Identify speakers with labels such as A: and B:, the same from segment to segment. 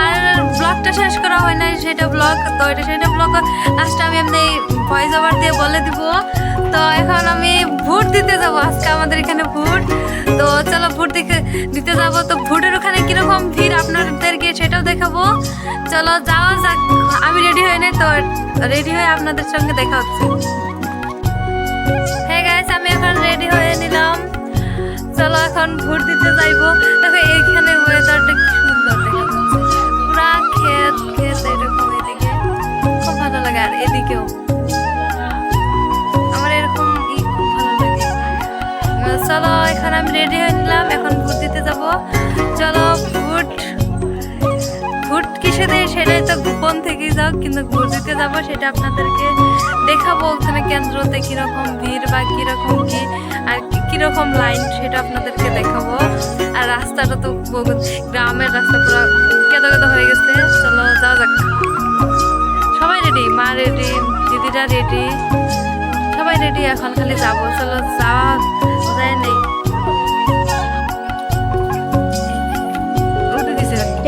A: আর ব্লগটা শেষ করা হয় নাই সেটা ব্লগ তো এটা সেটা ব্লগ লাস্টে আমি এমনি ভয়েস ওভার দিয়ে বলে দিব। তো এখন আমি ভোট দিতে যাব, আজকে আমাদের এখানে ভোট। তো চলো ভোট দিতে দিতে যাব। তো ভোটের ওখানে কীরকম ভিড় আপনাদেরকে সেটাও দেখাবো। চলো যাওয়া যাক, আমি রেডি হয়ে নাই তো রেডি হয়ে আপনাদের সঙ্গে দেখা হচ্ছে। হ্যাঁ গাইস আমি এখন রেডি হয়ে নিলাম। চলো এখন ভোট দিতে যাইবো। এদিকেও আমার এরকম চলো, এখন আমি রেডি হয়ে নিলাম, এখন ভোট দিতে যাব। চলো, ভোট ভোট কিসে দেয় সেটাই তো গোপন থেকেই যাও কিন্তু ভোট দিতে যাব সেটা আপনাদেরকে দেখাবো, ওখানে কেন্দ্রতে কীরকম ভিড় বা কীরকম কি, আর কীরকম লাইন সেটা আপনাদেরকে দেখাবো। আর রাস্তাটা তো গ্রামের রাস্তা পুরো কেদো কেদো হয়ে গেছে। চলো, যাওয়া যাক। সবাই রেডি মা রেডি দিদিরা রেডি সবাই রেডি এখন খালি যাব, চলো যাওয়া যায় নেই।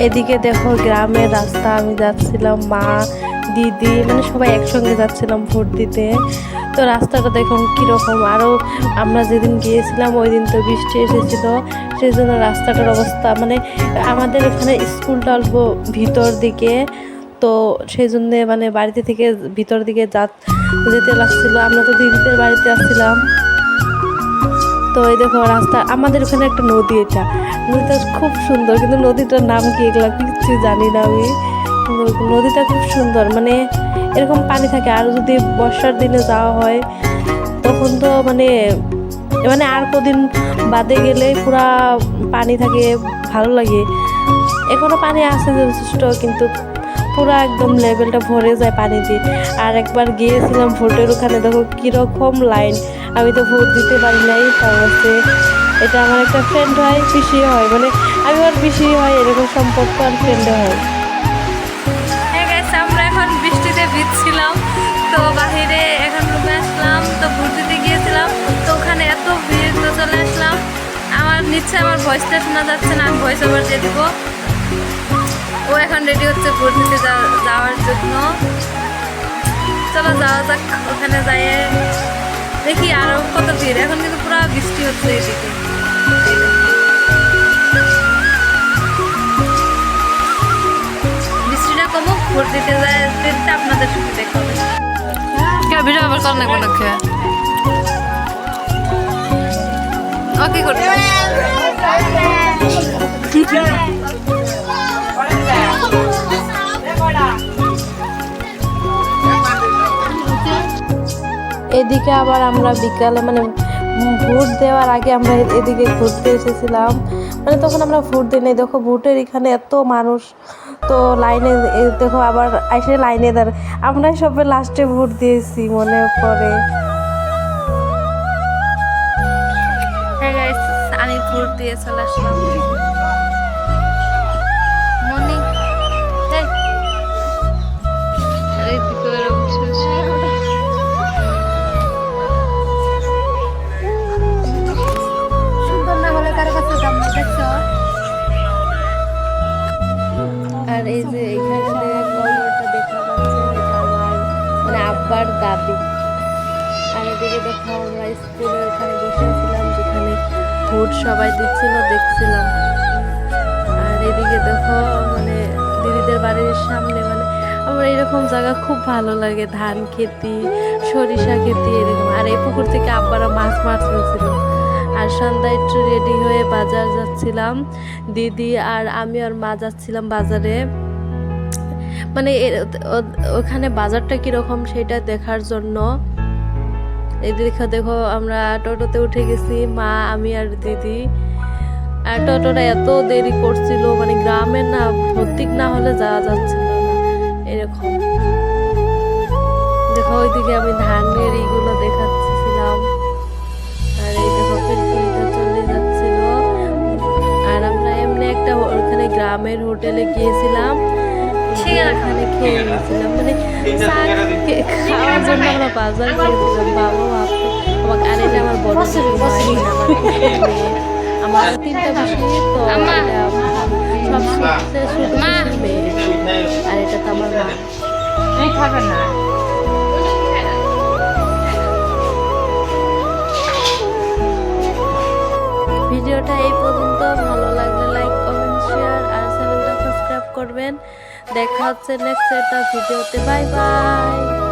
B: এদিকে দেখো গ্রামের রাস্তা, আমি যাচ্ছিলাম, মা, দিদি মানে সবাই একসঙ্গে যাচ্ছিলাম ভোট দিতে। তো রাস্তাটা দেখুন কীরকম আরও আমরা যেদিন গিয়েছিলাম ওই দিন তো বৃষ্টি এসেছিল। সেই জন্য রাস্তাটার অবস্থা মানে আমাদের এখানে স্কুলটা অল্প ভিতর দিকে। তো সেই জন্যে মানে বাড়িতে থেকে ভিতর দিকে যা যেতে লাগছিল। আমরা তো দিদিদের বাড়িতে আসছিলাম। তো এই দেখো রাস্তা, আমাদের ওখানে একটা নদী এটা। নদীটা খুব সুন্দর, কিন্তু নদীটার নাম কি এগুলো কিচ্ছু জানি না আমি। নদীটা খুব সুন্দর মানে এরকম পানি থাকে। আর যদি বর্ষার দিনে যাওয়া হয়, তখন তো মানে মানে আর কদিন বাদে গেলে পুরা পানি থাকে, ভালো লাগে। এখনও পানি আছে যথেষ্ট, কিন্তু পুরো একদম লেভেলটা ভরে যায় পানি দিয়ে আর একবার গিয়েছিলাম ভোটের ওখানে, দেখো কীরকম লাইন আমি তো ভোট দিতে পারি নাই, তার হচ্ছে এটা আমার একটা ফ্রেন্ড হয়, পিসি হয় মানে আমি ওর পিসি হয়, এরকম সম্পর্ক আর ফ্রেন্ডে হয়।
A: হ্যাঁ আমরা এখন বৃষ্টিতে ভিজছিলাম, তো বাহিরে এখন রুমে আসলাম, তো ভোট দিতে গিয়েছিলাম, তো ওখানে এত ভিড়, তো চলে আসলাম। আমার নিচ্ছে আমার ভয়েসটা শোনা যাচ্ছে না, আমি ভয়েস ওভার দিয়ে দিব। ও এখন রেডি হচ্ছে যা- যাওয়ার জন্য। চলো যাওয়া যাক, ওখানে যাই দেখি আরও কত ভিড়। এখন কিন্তু পুরো বৃষ্টি হচ্ছে এদিকে। বৃষ্টিটা কমুক দিতে যায় আপনাদের সঙ্গে দেখা কে ভিডিও আবার কর না কোনো কে ও
B: এদিকে আবার আমরা বিকালে মানে ভোট দেওয়ার আগে আমরা এদিকে ঘুরতে এসেছিলাম। মানে তখন আমরা ভোট দিই নাই। দেখো ভোটের এখানে এত মানুষ। তো লাইনে দেখো আবার এসে লাইনে দাঁড় আমরা সবে লাস্টে ভোট দিয়েছি, মনে পড়ে।
A: হ্যাঁ ভোট দিয়ে চলে আসলাম।
B: আব্বার দাদি আর এদিকে দেখো আমরা স্কুলে ওখানে বসেছিলাম, যেখানে ভোট সবাই দিচ্ছিল, দেখছিলাম। আর এদিকে দেখো মানে দিদিদের বাড়ির সামনে মানে আমার এরকম জায়গা খুব ভালো লাগে, ধান খেতি, সরিষা খেতি, এরকম। আর এই পুকুর থেকে আব্বারা মাছ মাছ হয়েছিল আর সন্ধ্যায় একটু রেডি হয়ে বাজার যাচ্ছিলাম। দিদি আর আমি আর মা যাচ্ছিলাম বাজারে। মানে ওখানে বাজারটা কীরকম সেটা দেখার জন্য? এই দেখো দেখো আমরা টোটোতে উঠে গেছি, মা, আমি আর দিদি। আর টোটোটা এত দেরি করছিল মানে গ্রামে না ভর্তিক না হলে যাওয়া যাচ্ছিল না এরকম। দেখো, ওইদিকে আমি ধানের এইগুলো দেখাচ্ছিলাম। আর এই দেখো চলে যাচ্ছিল। আর আমরা এমনি একটা ওখানে গ্রামের হোটেলে গিয়েছিলাম। খেয়ে নিয়েছিলাম। মানে চা খাওয়ার জন্য আমরা বাজার গিয়েছিলাম বাবা আর এটা আমার বড় তিনটা তো আর এটা তো আমার মা।
A: খাবে না।
B: ভিডিওটা এই পর্যন্ত ভালো লাগলে লাইক কমেন্ট শেয়ার আর চ্যানেলটা সাবস্ক্রাইব করবেন। দেখা হচ্ছে নেক্সট একটা ভিডিওতে বাই বাই